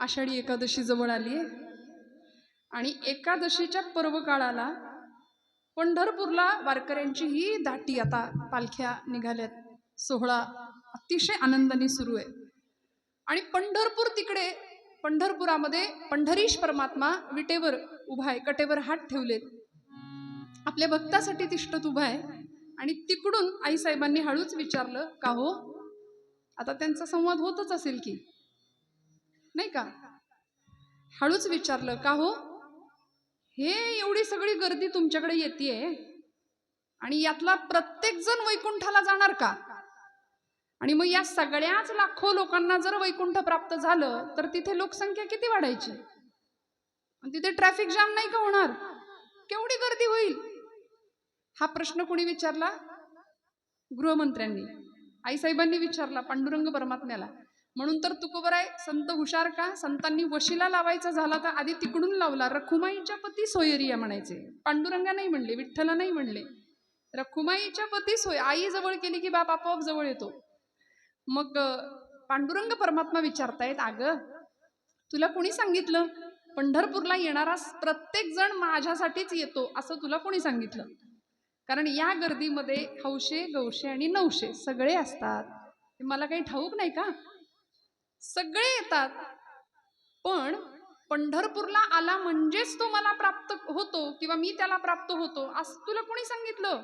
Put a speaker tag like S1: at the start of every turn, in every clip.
S1: आषाढी एकादशी जवळ आली आहे. आणि एकादशीच्या पर्व काळाला पंढरपूरला वारकऱ्यांची ही दाटी आता पालख्या निघाल्यात. सोहळा अतिशय आनंदाने सुरू आहे. आणि पंढरपूर तिकडे पंढरपुरामध्ये पंढरीश परमात्मा विटेवर उभा आहे कटेवर हात ठेवलेत. आपल्या भक्तासाठी तिष्ठत उभा आहे. आणि तिकडून आईसाहेबांनी हळूच विचारलं का हो? आता त्यांचा संवाद होतच असेल की. नाही का? हळूच विचारलं का हो? हे एवढी सगळी गर्दी तुमच्याकडे येते आणि यातला प्रत्येक जण वैकुंठाला जाणार का? आणि मग या सगळ्याच लाखो लोकांना जर वैकुंठ प्राप्त झालं तर तिथे लोकसंख्या किती वाढायची? आणि तिथे ट्रॅफिक जाम नाही का होणार? केवढी गर्दी होईल? हा प्रश्न कोणी विचारला? गृहमंत्र्यांनी. आईसाहेबांनी विचारला पांडुरंग परमात्म्याला. म्हणून तर तुकोबराय आहे संत हुशार का? संतांनी वशिला लावायचा झाला तर आधी तिकडून लावला. रखुमाईच्या पती सोयरिया म्हणायचे. पांडुरंगा नाही म्हणले विठ्ठला नाही म्हणले. रखुमाईच्या पती सोय आई जवळ केली की बाप आपोआप जवळ येतो. मग पांडुरंग परमात्मा विचारतायत अगं तुला कोणी सांगितलं? पंढरपूरला येणारा प्रत्येक जण माझ्यासाठीच येतो असं तुला कोणी सांगितलं? कारण या गर्दीमध्ये हौशे गौशे आणि नऊशे सगळे असतात. मला काही ठाऊक नाही का? सगळे येतात. पण पंढरपूरला आला म्हणजेच तो मला प्राप्त होतो किंवा मी त्याला प्राप्त होतो असं तुला कोणी सांगितलं?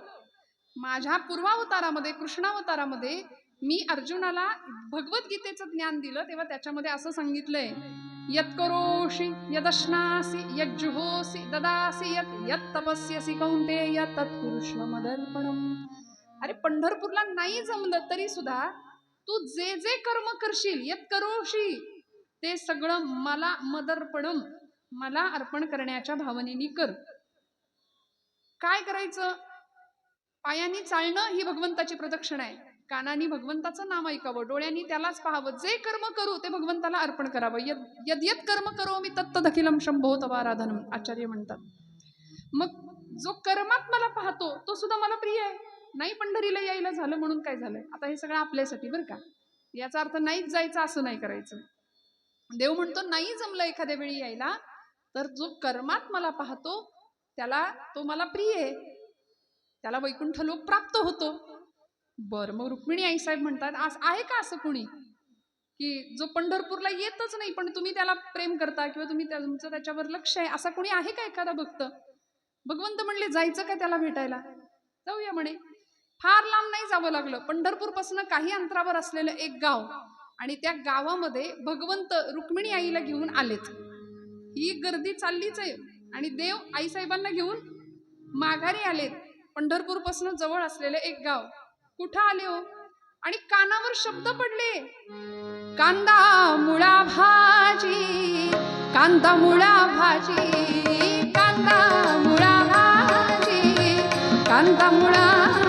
S1: माझ्या पूर्वावतारामध्ये कृष्णावतारामध्ये मी अर्जुनाला भगवद्गीतेचं ज्ञान दिलं तेव्हा त्याच्यामध्ये असं सांगितलंय. यत्करोषि यदश्नासि यज्जुहोसि ददासि यत् यत् तपस्यसि कौंतेय तत्पुरुष मदर्पणम अरे पंढरपूरला नाही जमलं तरी सुद्धा तू जे जे कर्म करशील यत करोशी. ते सगळं मला मदर्पणम मला अर्पण करण्याच्या भावनेनी कर. काय करायचं? पायानी चालणं ही भगवंताची प्रदक्षिणा आहे. कानानी भगवंताचं नाम ऐकावं डोळ्यांनी त्यालाच पाहावं. जे कर्म करू ते भगवंताला अर्पण करावं. यद यद कर्म करो मी तत्तदखिलम शंभो तवाराधनम आचार्य म्हणतात. मग जो कर्मात मला पाहतो तो सुद्धा मला प्रिय आहे. नाही पंढरीला यायला झालं म्हणून काय झालं आता हे सगळं आपल्यासाठी बरं का. याचा अर्थ नाहीच जायचं असं नाही करायचं. देव म्हणतो नाही जमलं एखाद्या वेळी यायला तर जो कर्मात मला पाहतो त्याला तो मला प्रिय आहे. त्याला वैकुंठ लोक प्राप्त होतो. बरं मग रुक्मिणी आईसाहेब म्हणतात आज आहे का असं कुणी? की जो पंढरपूरला येतच नाही पण तुम्ही त्याला प्रेम करता किंवा तुम्ही त्या- तुमचं त्याच्यावर लक्ष आहे असा कोणी आहे का एखादा भक्त? भगवंत म्हणले जायचं का त्याला भेटायला? जाऊया म्हणे. फार लांब नाही जावं लागलं. पंढरपूरपासून काही अंतरावर असलेलं एक गाव आणि त्या गावामध्ये भगवंत रुक्मिणी आईला घेऊन आलेत. ही गर्दी चाललीच आहे आणि देव आईसाहेबांना घेऊन माघारी आलेत. पंढरपूरपासून जवळ असलेलं एक गाव. कुठं आले हो? आणि कानावर शब्द पडले. कांदा मुळा भाजी कांदा मुळा भाजी कांदा मुळा भाजी कांदा मुळा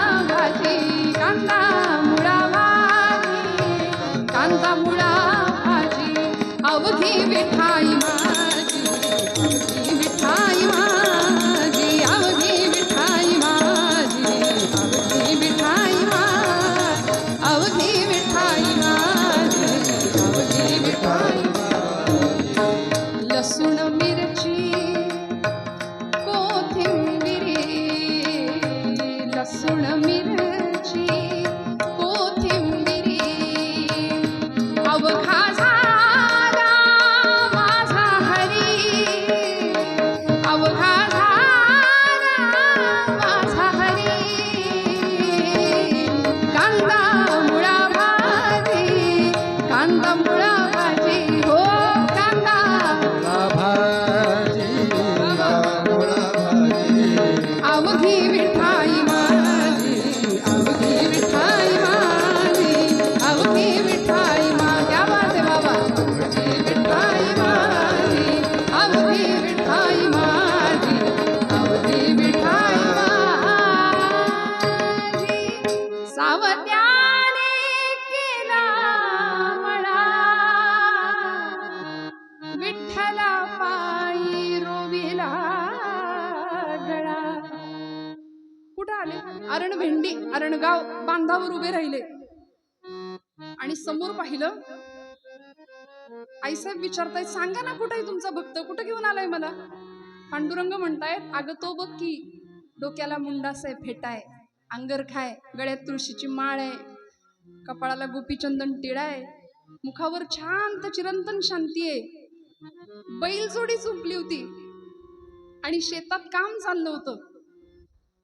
S1: कारण भेंडी अरणगाव बांधावर उभे राहिले. आणि समोर पाहिलं आईसाहेब विचारतायत सांगा ना कुठे आहे तुमचा भक्त? कुठं घेऊन आलाय मला? पांडुरंग म्हणतायत अगं तो बघ की डोक्याला मुंडास आहे फेटाय अंगरखाय गळ्यात तुळशीची माळ आहे कपाळाला गोपीचंदन टिळा आहे मुखावर शांत चिरंतन शांती आहे. बैलजोडी झोपली होती आणि शेतात काम चाललं होतं.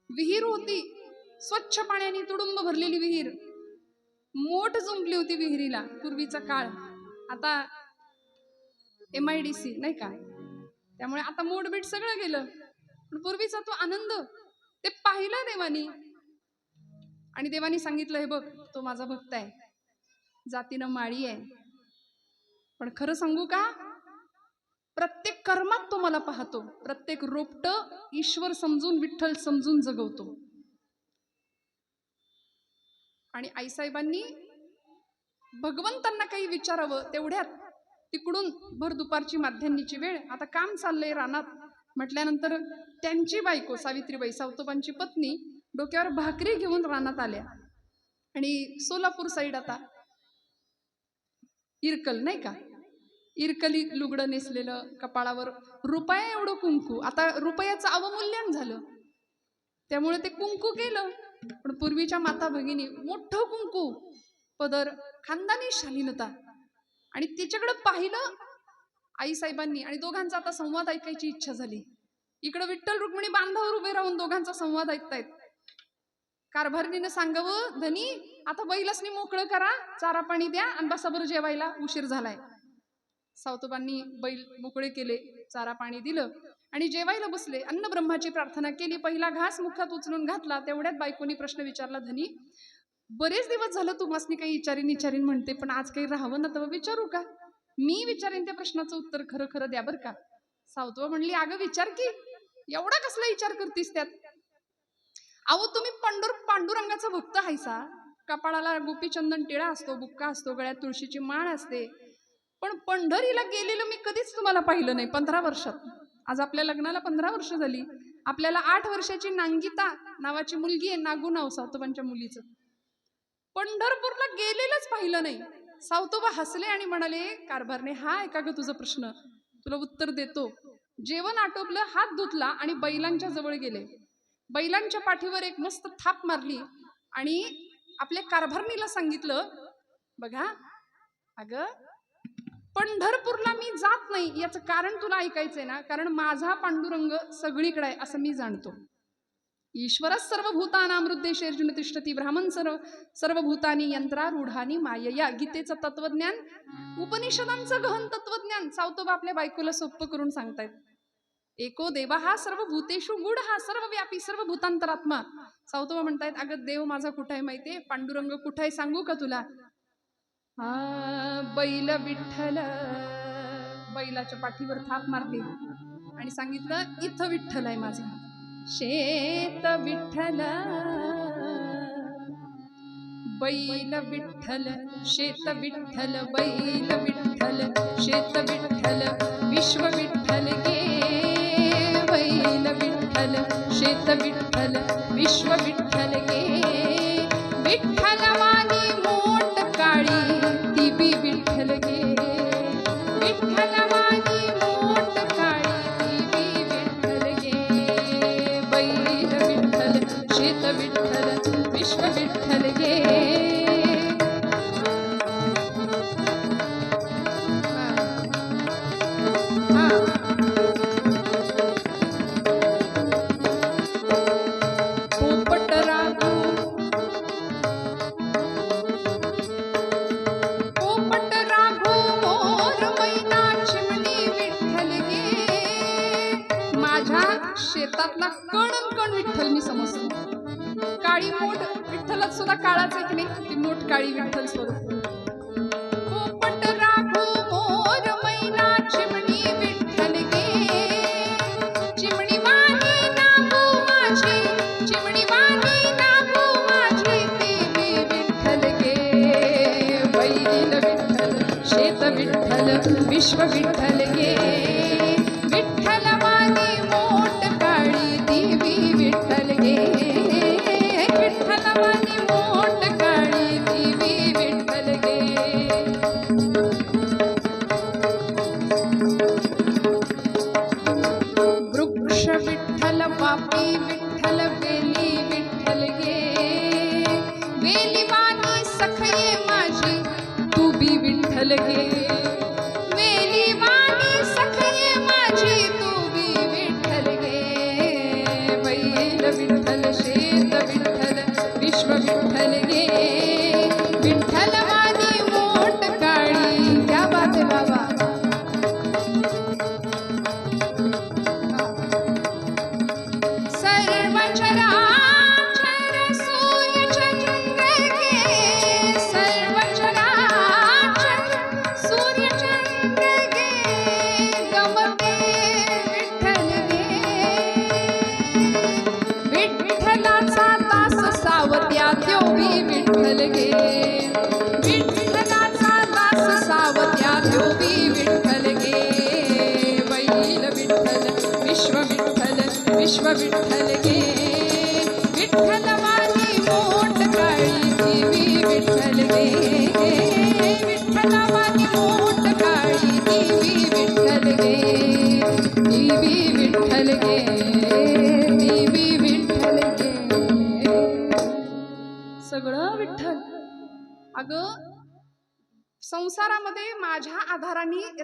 S1: विहीर होती स्वच्छ पाण्याने तुडुंब भरलेली विहीर. मोठ जुंपली होती विहिरीला पूर्वीचा काळ. आता एम आय डी सी नाही का? त्यामुळे आता मोडबीट सगळं गेलं. पण पूर्वीचा तो आनंद ते पाहिला देवानी. आणि देवानी सांगितलं हे बघ तो माझा भक्त आहे. जातीनं माळी आहे. पण खरं सांगू का? प्रत्येक कर्मात तो मला पाहतो. प्रत्येक रोपट ईश्वर समजून विठ्ठल समजून जगवतो. आणि आईसाहेबांनी भगवंतांना काही विचारावं तेवढ्यात तिकडून भर दुपारची माध्यान्नीची वेळ. आता काम चाललंय रानात. म्हटल्यानंतर त्यांची बायको सावित्रीबाई सावतोबांची पत्नी डोक्यावर भाकरी घेऊन रानात आल्या. आणि सोलापूर साईड आता इरकल नाही का? इरकली लुगडं नेसलेलं कपाळावर रुपया एवढं कुंकू. आता रुपयाचं अवमूल्यन झालं. त्यामुळे ते कुंकू केलं. पण पूर्वीच्या माता भगिनी मोठं कुंकू पदर खानदानी शालीनता आणि तिच्याकडे पाहिलं आईसाहेबांनी आणि दोघांचा आता संवाद ऐकायची इच्छा झाली. इकडं विठ्ठल रुक्मिणी बांधावर उभे राहून दोघांचा संवाद ऐकतायत. कारभारणीनं सांगावं धनी आता बैलसनी मोकळं करा चारा पाणी द्या आणि बसाबर जेवायला उशीर झालाय. सावतोबांनी बैल मोकळे केले चारा पाणी दिलं. आणि जेवायला बसले अन्न ब्रह्माची प्रार्थना केली पहिला घास मुखात उचलून घातला तेवढ्यात बायकोनी प्रश्न विचारला धनी बरेच दिवस झालं तुम्हासनी काही विचारीन विचारीन म्हणते पण आज काही राहावं ना तर विचारू का? मी विचारेन त्या प्रश्नाचं उत्तर खरं खरं द्या बरं का. सावतो म्हणली अगं विचार की एवढा कसला विचार करतीस त्यात? अहो तुम्ही पांडुर पांडुरंगाचा भक्त हायसा. कपाळाला गोपीचंदन टिळा असतो बुक्का असतो गळ्यात तुळशीची माळ असते. पण पंढरीला गेलेलं मी कधीच तुम्हाला पाहिलं नाही पंधरा वर्षात. आज आपल्या लग्नाला पंधरा वर्ष झाली. आपल्याला आठ वर्षाची नांगिता नावाची मुलगी आहे नागू नाव सावतोबांच्या मुलीचं. पंढरपूरला गेलेलंच पाहिलं नाही. सावतोबा हसले आणि म्हणाले कारभारने हा ऐका ग तुझा प्रश्न. तुला उत्तर देतो. जेवण आटोपलं हात धुतला आणि बैलांच्या जवळ गेले. बैलांच्या पाठीवर एक मस्त थाप मारली आणि आपल्या कारभारणीला सांगितलं बघा अगं पंढरपूरला मी जात नाही याचं कारण तुला ऐकायचंय ना? कारण माझा पांडुरंग सगळीकडे आहे असं मी जाणतो. ईश्वरच सर्व भूतानामृद्देश अर्जुन तिष्ठती ब्राह्मण सर्व सर्व भूतानी यंत्रारूढानी मायया। गीतेचं तत्वज्ञान उपनिषदांचं गहन तत्वज्ञान सावतोबा आपल्या बायकोला सोप्प करून सांगतायत. एको देवा हा सर्व भूतेषु गुड हा सर्व व्यापी सर्व भूतांतरात्मा सावतोबा म्हणतायत अगं देव माझा कुठं आहे माहितीये? पांडुरंग कुठं आहे सांगू का तुला? हा बैल विठ्ठल. बैलाच्या पाठीवर थाप मारली आणि सांगितलं इथं विठ्ठल आहे माझा शेत विठ्ठल. बैल विठ्ठल शेत विठ्ठल बैल विठ्ठल शेत विठ्ठल विश्व विठ्ठल गे. बैल विठ्ठल शेत विठ्ठल विश्व विठ्ठल गे. विठ्ठल मागे मोठ विठ्ठलात सुद्धा काळाच आहे की नाही? ती मोठ काळी विठ्ठल स्वरूप. विश्व विठ्ठल. सखये माझी तू बी विठ्ठल घे. विठ्ठल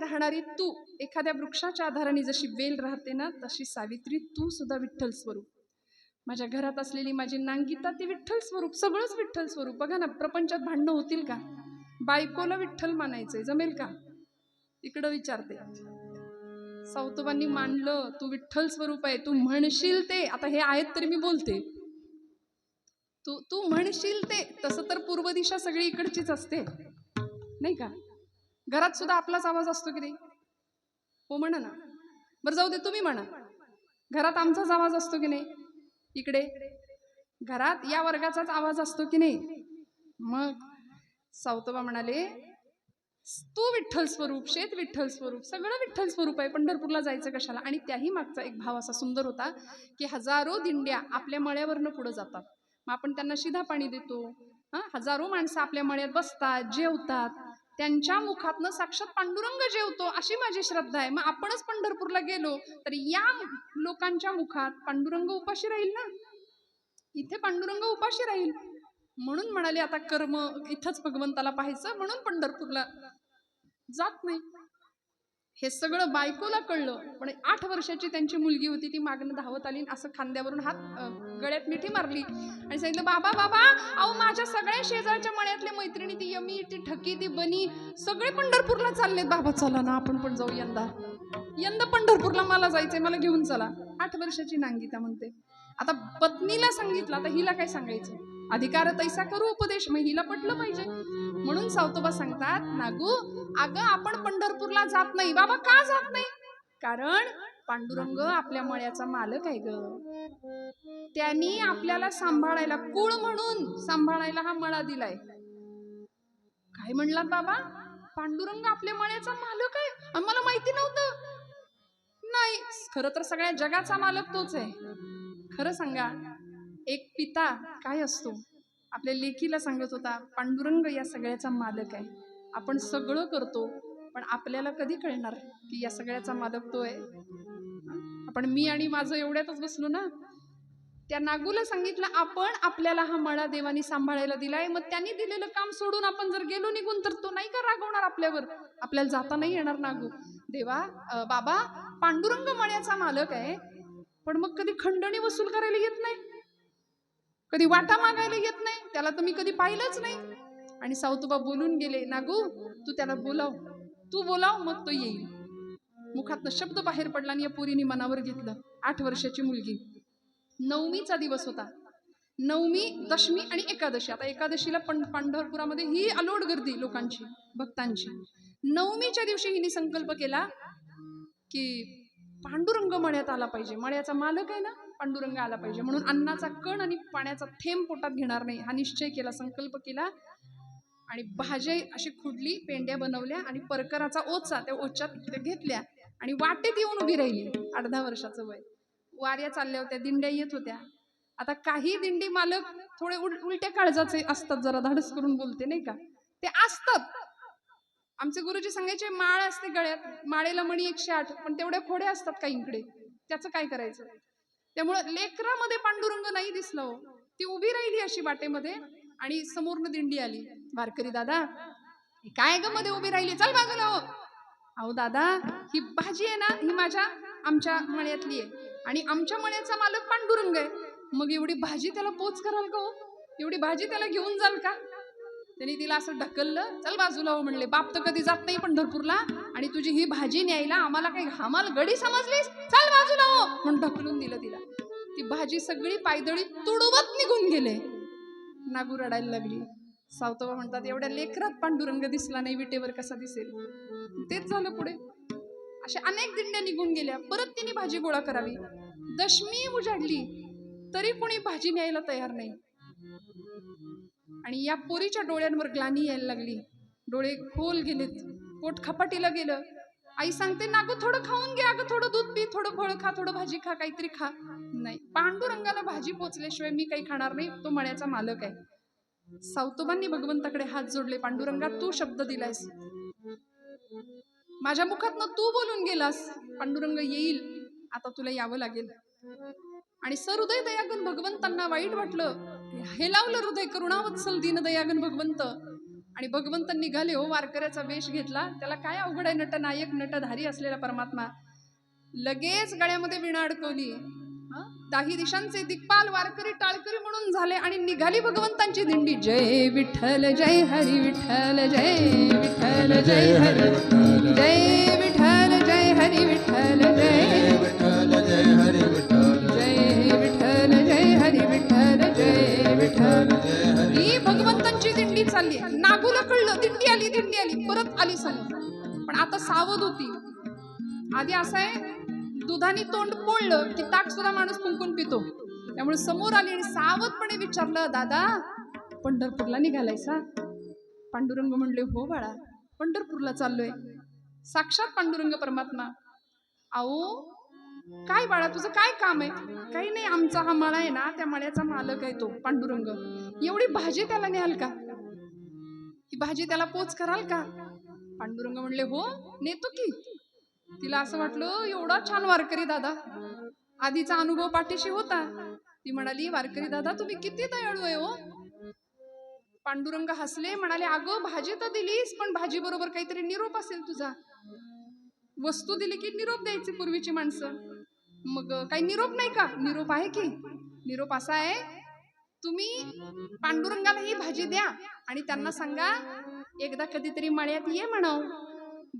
S1: राहणारी तू एखाद्या वृक्षाच्या आधाराने जशी वेल राहते ना तशी सावित्री तू सुद्धा विठ्ठल स्वरूप. माझ्या घरात असलेली माझी नांगिता ती विठ्ठल स्वरूप सगळंच विठ्ठल स्वरूप. बघा ना प्रपंचात भांडणं होतील का? बायकोला विठ्ठल मानायचंय जमेल का? इकडं विचारते. सावतोबांनी मानलं तू विठ्ठल स्वरूप आहे तू म्हणशील ते. आता हे आहेत तरी मी बोलते. तू तू म्हणशील ते. तसं तर पूर्व दिशा सगळी इकडचीच असते. नाही का? घरात सुद्धा आपलाच आवाज असतो की नाही? हो म्हणा ना. बरं जाऊ दे तुम्ही म्हणा. घरात आमचाच आवाज असतो की नाही? इकडे. घरात या वर्गाचाच आवाज असतो की नाही? मग सावतोबा म्हणाले तू विठ्ठल स्वरूप शेत विठ्ठल स्वरूप सगळं विठ्ठल स्वरूप आहे पंढरपूरला जायचं कशाला? आणि त्याही मागचा एक भाव असा सुंदर होता की हजारो दिंड्या आपल्या मळ्यावरनं पुढं जातात. मग आपण त्यांना शिधा पाणी देतो. हां? हजारो माणसं आपल्या मळ्यात बसतात जेवतात. त्यांच्या मुखातनं साक्षात पांडुरंग जेवतो अशी माझी श्रद्धा आहे. मग आपणच पंढरपूरला गेलो तर या लोकांच्या मुखात पांडुरंग उपाशी राहील ना? इथे पांडुरंग उपाशी राहील. म्हणून म्हणाले आता कर्म इथंच भगवंताला पाहायचं म्हणून पंढरपूरला. जात नाही. हे सगळं बायकोला कळलं. पण आठ वर्षाची त्यांची मुलगी होती ती मागणं धावत आली असं खांद्यावरून हात गळ्यात मिठी मारली. आणि सांगितलं बाबा बाबा अहो माझ्या सगळ्या शेजारच्या मळ्यातल्या मैत्रिणी ती यमी ती ठकी ती बनी सगळे पंढरपूरला चाललेत. बाबा चला ना आपण पण जाऊ यंदा. यंदा पंढरपूरला मला जायचंय मला घेऊन चला. आठ वर्षाची नांगिता म्हणते. आता पत्नीला सांगितलं आता हिला काय सांगायचं अधिकार तैसा करू उपदेश. मग हिला पटलं पाहिजे. म्हणून सावतोबा सांगतात नागू अगं आपण पंढरपूरला जात नाही. बाबा का जात नाही? कारण पांडुरंग आपल्या मळ्याचा मालक आहे ग. त्यांनी आपल्याला सांभाळायला कुळ म्हणून सांभाळायला हा मळा दिलाय. काय म्हणलात बाबा? पांडुरंग आपल्या मळ्याचा मालक आहे? आणि मला माहिती नव्हतं. नाही खर तर सगळ्या जगाचा मालक तोच आहे. खरं सांगा एक पिता काय असतो? आपल्या लेकीला सांगत होता पांडुरंग या सगळ्याचा मालक आहे. आपण सगळं करतो पण आपल्याला कधी कळणार की या सगळ्याचा मालक तो आहे? आपण मी आणि माझं एवढ्यातच बसलो ना त्या नागूला सांगितलं आपण आपल्याला हा मळा देवानी सांभाळायला दिलाय मग त्यांनी दिलेलं काम सोडून आपण जर गेलो निघून तर तो नाही का रागवणार आपल्यावर? आपल्याला जाता नाही येणार नागू. देवा बाबा पांडुरंग मळ्याचा मालक आहे पण मग कधी खंडणी वसूल करायला येत नाही? कधी वाटा मागायला येत नाही? त्याला तर मी कधी पाहिलंच नाही. आणि साऊतबा बोलून गेले नागू तू त्याला बोलाव. तू बोलाव मग तो येईल. मुखातनं शब्द बाहेर पडला आणि या पोरीने मनावर घेतलं आठ वर्षाची मुलगी. नवमीचा दिवस होता. नवमी दशमी आणि एकादशी. आता एकादशीला पण पंढरपुरामध्ये ही अलोट गर्दी लोकांची भक्तांची. नवमीच्या दिवशी हिने संकल्प केला की पांडुरंग मळ्यात आला पाहिजे. मळ्याचा मालक आहे ना पांडुरंग आला पाहिजे. म्हणून अन्नाचा कण आणि पाण्याचा थेंब पोटात घेणार नाही. हा निश्चय केला संकल्प केला आणि भाज्या अशी खुडली पेंड्या बनवल्या आणि परकराचा ओचा त्या ओच्यात त्या घेतल्या आणि वाटेत येऊन उभी राहिली आठ दहा वर्षाचं वय. वाऱ्या चालल्या होत्या दिंड्या येत होत्या. आता काही दिंडी मालक थोडे उल उलट्या काळजाचे असतात जरा धाडस करून बोलते नाही का? ते असतात. आमचे गुरुजी सांगायचे माळ असते गळ्यात माळेला मणी एकशे आठ पण तेवढ्या खोड्या असतात काहींकडे त्याचं काय करायचं? त्यामुळं लेकरामध्ये पांडुरंग नाही दिसलं हो. ती उभी राहिली अशी वाटेमध्ये आणि समोरनं दिंडी आली. वारकरी दादा काय ग मध्ये उभी राहिली? चल बाजूला हो. अहो दादा ही भाजी आहे ना ही माझ्या आमच्या मळ्यातली आहे. आणि आमच्या मळ्याचा मालक पांडुरंग आहे. मग एवढी भाजी त्याला पोच कराल का हो? एवढी भाजी त्याला घेऊन जाल का? त्यांनी तिला असं ढकललं. चल बाजूला हो म्हणले. बाप तर कधी जात नाही पंढरपूरला. आणि तुझी ही भाजी न्यायला आम्हाला काही घामाल गडी समजलीस? चल बाजूला हो. म्हणून ढकलून दिलं तिला. ती भाजी सगळी पायदळी तुडवत निघून गेले. नागू रडायला लागली. सावतोबा म्हणतात एवढ्या लेकरात पांडुरंग दिसला नाही विटेवर कसा दिसेल? तेच झालं पुढे. अशा अनेक दिंड्या निघून गेल्या. परत तिने भाजी गोळा करावी. दशमी उजाडली तरी कोणी भाजी न्यायला तयार नाही. आणि या पोरीच्या डोळ्यांवर ग्लानी यायला लागली. डोळे खोल गेलेत. पोट खपाटीला गेलं. आई सांगते नागो थोडं खाऊन घे. अगं थोडं दूध पी थोडं फळ खा थोडं भाजी खा काहीतरी खा. नाही. पांडुरंगाला भाजी पोचल्याशिवाय मी काही खाणार नाही तो मण्याचा मालक आहे. सावतोबांनी भगवंताकडे हात जोडले पांडुरंगा तू शब्द दिलायस. माझ्या मुखातनं तू बोलून गेलास. पांडुरंग येईल आता तुला यावं लागेल. आणि सहृदय दयागन भगवंतांना वाईट वाटलं हे लावलं हृदय करुणावत्सल दिन दयागन भगवंत. आणि भगवंत निघाले हो वारकऱ्याचा वेश घेतला. त्याला काय अवघड आहे नटनायक नटधारी असलेला परमात्मा. लगेच गळ्यामध्ये विणा अडकवली. दाही दिशांचे दिग्पाल वारकरी टाळकरी म्हणून झाले आणि निघाली भगवंतांची दिंडी जय विठ्ठल जय हरी विठ्ठल जय विठ्ठल जय हरी जय विठ्ठल जय हरी विठ्ठल जय
S2: विठ्ठल जय हरी विठ्ठल
S1: जय विठ्ठल जय हरी विठ्ठल जय विठ्ठल ही भगवंतांची दिंडी चालली नागूला कळलं दिंडी आली दिंडी आली परत आली समोर पण आता सावध होती आधी असं आहे दुधाने तोंड पोळलं की ताक सुद्धा माणूस कुंकून पितो. त्यामुळे समोर आली आणि सावधपणे विचारलं दादा पंढरपूरला निघालायसा? पांडुरंग म्हणले हो बाळा पंढरपूरला चाललोय. साक्षात पांडुरंग परमात्मा. अहो काय बाळा तुझं काय काम आहे? काही नाही आमचा हा मळा आहे ना त्या मळ्याचा मालक आहे तो पांडुरंग. एवढी भाजी त्याला न्याल का? ही भाजी त्याला पोच कराल का? पांडुरंग म्हणले हो नेतो की. तिला असं वाटलं एवढा छान वारकरी दादा. आधीचा अनुभव पाठीशी होता. ती म्हणाली वारकरी दादा तुम्ही किती दयाळू आहे हो. पांडुरंग हसले म्हणाले अगं भाजी तर दिलीस पण भाजी बरोबर काहीतरी निरोप असेल तुझा. वस्तू दिली की निरोप द्यायची पूर्वीची माणसं. मग काही निरोप नाही का? निरोप आहे की? निरोप असा आहे तुम्ही पांडुरंगाला ही भाजी द्या आणि त्यांना सांगा एकदा कधीतरी मळ्यात ये म्हणाव.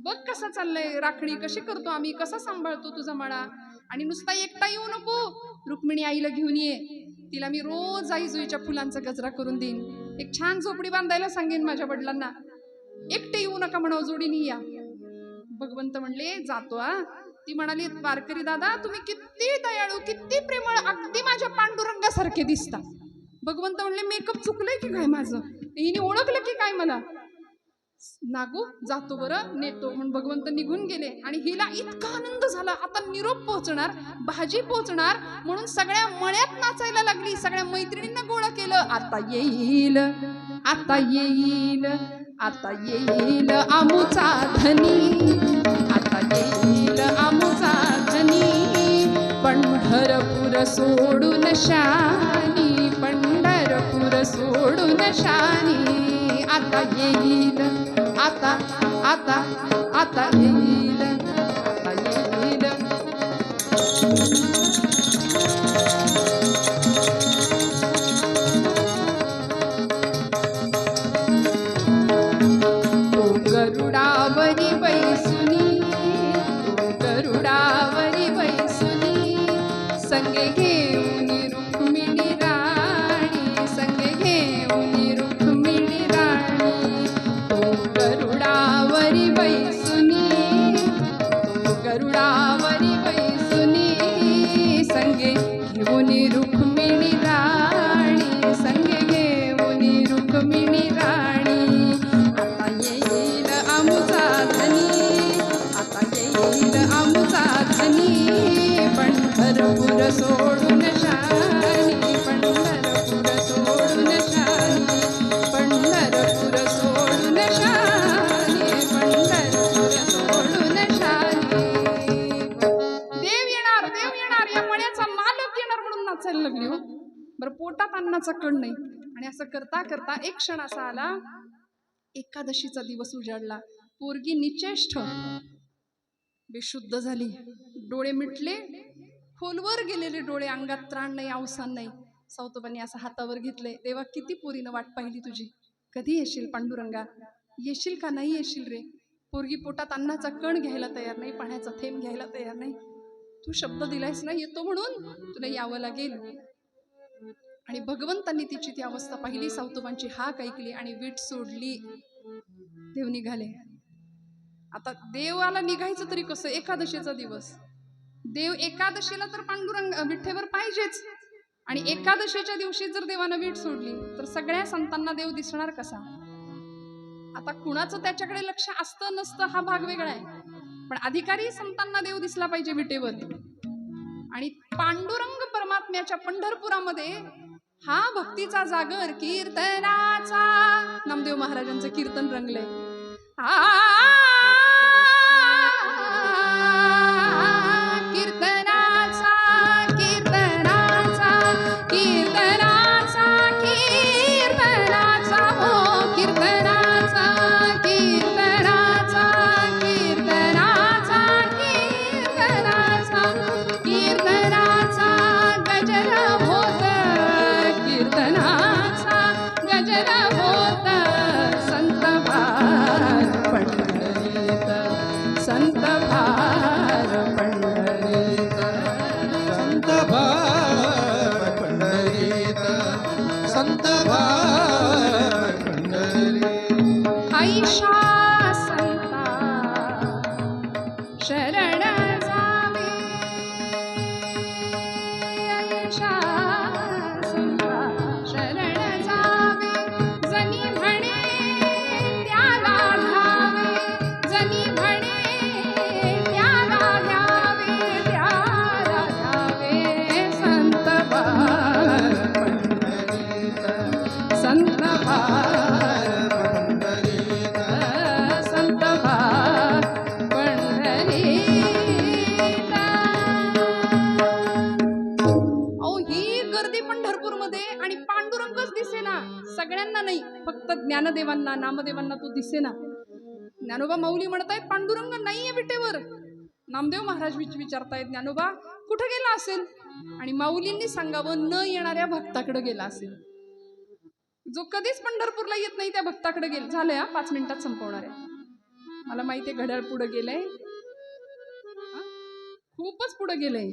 S1: बघ कसं चाललंय राखणी कशी करतो आम्ही कसा सांभाळतो तुझा मळा? आणि नुसता एकटा येऊ नको. रुक्मिणी आईला घेऊन ये. तिला मी रोज आई जुईच्या फुलांचा गजरा करून देईन. एक छान झोपडी बांधायला सांगेन माझ्या वडिलांना. एकटे येऊ नका म्हणाव जोडीने या. भगवंत म्हणले जातो आ ती म्हणाली वारकरी दादा तुम्ही किती दयाळू किती प्रेमळ अगदी माझ्या पांडुरंगासारखे दिसता. भगवंत म्हणले मेकअप चुकलंय की काय माझं? हिने ओळखलं की काय मला? नागू जातो बरं नेतो. म्हणून भगवंत निघून गेले. आणि हिला इतका आनंद झाला. आता निरोप पोहोचणार भाजी पोहोचणार म्हणून सगळ्या मळ्यात नाचायला लागली. सगळ्या मैत्रिणींना गोळा केलं. आता येईल आता येईल आता येईल आमुचा धनी. आता येईल आमुचा धनी. पंढरपूर सोडून शानी पंढरपूर सोडून शानी. आता येईल आता आता आता येईल असं करता करता एक क्षण असा आला एकादशीचा दिवस उजाडला. पोरगी निचेष्ट बेशुद्ध झाली. डोळे मिटले. खोलवर गेलेले डोळे अंगात त्राण नाही अवसान नाही. सावतोबांनी असं हातावर घेतले. देवा किती पोरीनं वाट पाहिली तुझी. कधी येशील पांडुरंगा? येशील का नाही येशील रे? पोरगी पोटात अन्नाचा कण घ्यायला तयार नाही पाण्याचा थेंब घ्यायला तयार नाही. तू शब्द दिलायस ना येतो म्हणून? तुला यावं लागेल. आणि भगवंतांनी तिची ती अवस्था पाहिली सावतोबांची हाक ऐकली आणि वीट सोडली. देव निघाले. आता देवाला निघायचं तरी कसं? एकादशीचा दिवस. देव एकादशीला तर पांडुरंग विठ्ठेवर पाहिजेच. आणि एकादशीच्या दिवशी जर देवानं वीट सोडली तर सगळ्या संतांना देव दिसणार कसा? आता कुणाचं त्याच्याकडे लक्ष असतं नसतं हा भाग वेगळा आहे. पण अधिकारी संतांना देव दिसला पाहिजे विटेवर. आणि पांडुरंग परमात्म्याच्या पंढरपुरामध्ये हा भक्तीचा जागर कीर्तनाचा. नामदेव महाराजांचं कीर्तन रंगलंय. आ ज्ञानदेवांना नामदेवांना तो दिसेना. ज्ञानोबा माऊली म्हणतायत पांडुरंग नाहीये विटेवर नामदेव महाराज विच- विचारतायत ज्ञानोबा कुठं गेला असेल? आणि माऊलींनी सांगावं न येणाऱ्या भक्ताकडे गेला असेल. जो कधीच पंढरपूरला येत नाही त्या भक्ताकडे गेल झालंय हा पाच मिनिटात संपवणार आहे. मला माहिती आहे घड्याळ पुढे गेलंय. खूपच पुढे गेलंय.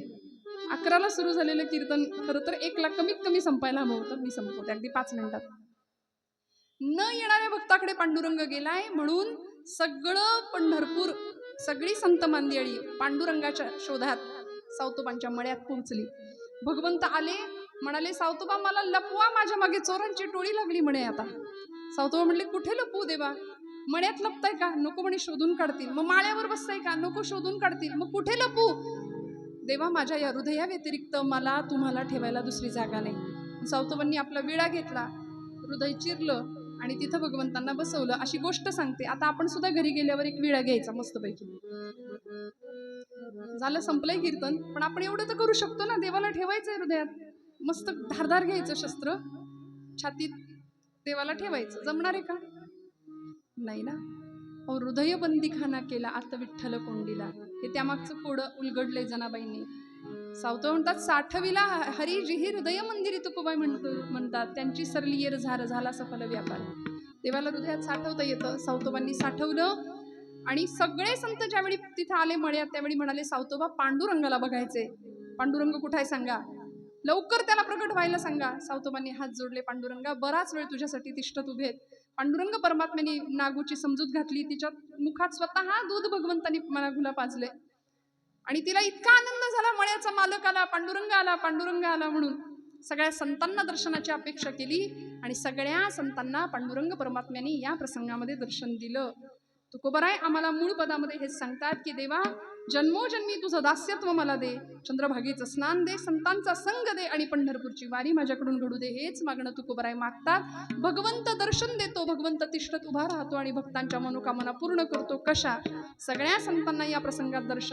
S1: अकराला सुरू झालेलं कीर्तन खरं तर एकला कमीत कमी संपायला हवं होतं मी संपवते. अगदी पाच मिनिटात. न येणाऱ्या भक्ताकडे पांडुरंग गेलाय म्हणून सगळं पंढरपूर सगळी संत मांदियाळी पांडुरंगाच्या शोधात सावतोबांच्या मळ्यात पोहोचली. भगवंत आले म्हणाले सावतोबा मला लपवा माझ्या मागे चोरांची टोळी लागली म्हणे आता. सावतोबा म्हणले कुठे लपवू देवा? मळ्यात लपताय का? नको म्हणे शोधून काढतील. मग माळ्यावर बसताय का? नको शोधून काढतील. मग कुठे लपू देवा माझ्या या हृदया व्यतिरिक्त मला तुम्हाला ठेवायला दुसरी जागा नाही. सावतोबांनी आपला विळा घेतला. हृदय चिरलं. आणि तिथं भगवंतांना बसवलं अशी गोष्ट सांगते. आता आपण सुद्धा घरी गेल्यावर एक विळा घ्यायचा मस्तपैकी. झालं संपलंय कीर्तन पण आपण एवढं तर करू शकतो ना. देवाला ठेवायचंय हृदयात. मस्त धारधार घ्यायचं शस्त्र. छातीत देवाला ठेवायचं. जमणार आहे का? नाही ना. अहो हृदय बंदीखाना केला आता विठ्ठल कोंडीला. हे त्यामागचं कोडं उलगडलंय जनाबाईंनी. सावतो म्हणतात साठविला हरी जिही हृदय मंदिरी तुकोबाई म्हणतो म्हणतात. त्यांची सरली येर झार झाला सफल व्यापार. देवाला हृदयात साठवता येतं. सावतोबांनी साठवलं आणि सगळे संत ज्यावेळी तिथे आले मळ्यात त्यावेळी म्हणाले सावतोबा पांडुरंगाला बघायचे. पांडुरंग कुठे आहे सांगा. लवकर त्याला प्रकट व्हायला सांगा. सावतोबांनी हात जोडले पांडुरंगा बराच वेळ तुझ्यासाठी तिष्ठत उभे आहेत. पांडुरंग परमात्म्याने नागूची समजूत घातली. तिच्या मुखात स्वतः दूध भगवंतानी नागूला पाजले. आणि तिला इतका आनंद झाला मळ्याचा मालक आला पांडुरंग आला पांडुरंग आला म्हणून. सगळ्या संतांना दर्शनाची अपेक्षा केली आणि सगळ्या संतांना पांडुरंग परमात्म्याने या प्रसंगामध्ये दर्शन दिलं. तुकोबराय आम्हाला मूळ पदामध्ये हेच सांगतात की देवा जन्मोजन्मी तुझं दास्यत्व मला दे. चंद्रभागेचं स्नान दे संतांचा संग दे आणि पंढरपूरची वारी माझ्याकडून घडू दे. हेच मागणं तुकोबराय मागतात. भगवंत दर्शन देतो भगवंत तिष्ठत उभा राहतो आणि भक्तांच्या मनोकामना पूर्ण करतो. कशा? सगळ्या संतांना या प्रसंगात दर्शन